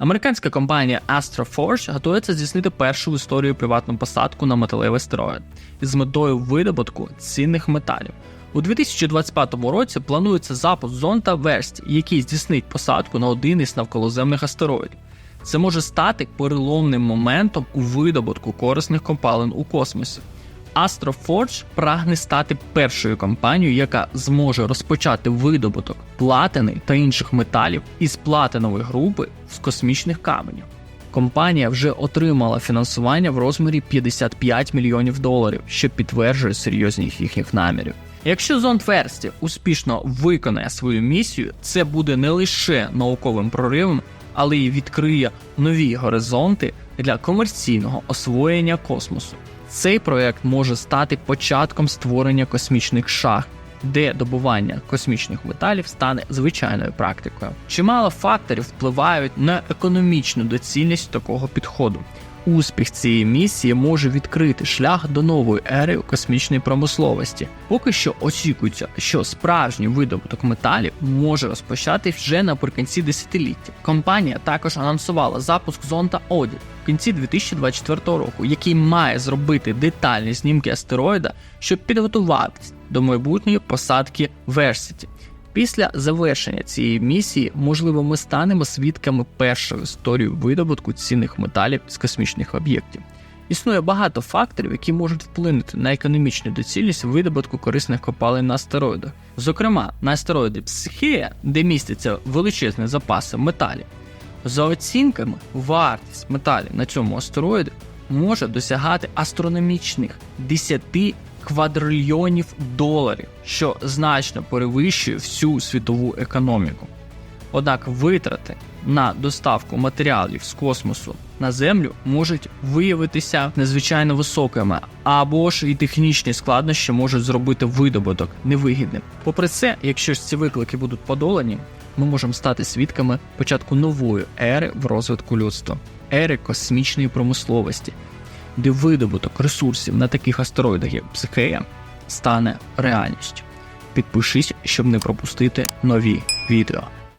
Американська компанія Astroforge готується здійснити першу в історії приватну посадку на металевий астероїд з метою видобутку цінних металів. У 2025 році планується запуск зонта Версті, який здійснить посадку на один із навколоземних астероїдів. Це може стати переломним моментом у видобутку корисних копалин у космосі. Astroforge прагне стати першою компанією, яка зможе розпочати видобуток платини та інших металів із платинової групи з космічних каменів. Компанія вже отримала фінансування в розмірі 55 мільйонів доларів, що підтверджує серйозність їхніх намірів. Якщо зонд Версті успішно виконає свою місію, це буде не лише науковим проривом, але й відкриє нові горизонти для комерційного освоєння космосу. Цей проект може стати початком створення космічних шахт, де добування космічних металів стане звичайною практикою. Чимало факторів впливають на економічну доцільність такого підходу. Успіх цієї місії може відкрити шлях до нової ери космічної промисловості. Поки що очікується, що справжній видобуток металів може розпочати вже наприкінці десятиліття. Компанія також анонсувала запуск зонта Одіт в кінці 2024 року, який має зробити детальні знімки астероїда, щоб підготуватись до майбутньої посадки Версіті. Після завершення цієї місії, можливо, ми станемо свідками першої історії видобутку цінних металів з космічних об'єктів. Існує багато факторів, які можуть вплинути на економічну доцільність видобутку корисних копалин на астероїдах. Зокрема, на астероїді Психея, де містяться величезні запаси металів. За оцінками, вартість металів на цьому астероїді може досягати астрономічних 10 квадрильйонів доларів, що значно перевищує всю світову економіку. Однак витрати на доставку матеріалів з космосу на Землю можуть виявитися незвичайно високими, або ж і технічні складнощі можуть зробити видобуток невигідним. Попри це, якщо ж ці виклики будуть подолані, ми можемо стати свідками початку нової ери в розвитку людства, ери космічної промисловості, де видобуток ресурсів на таких астероїдах, як Психея, стане реальністю. Підпишись, щоб не пропустити нові відео.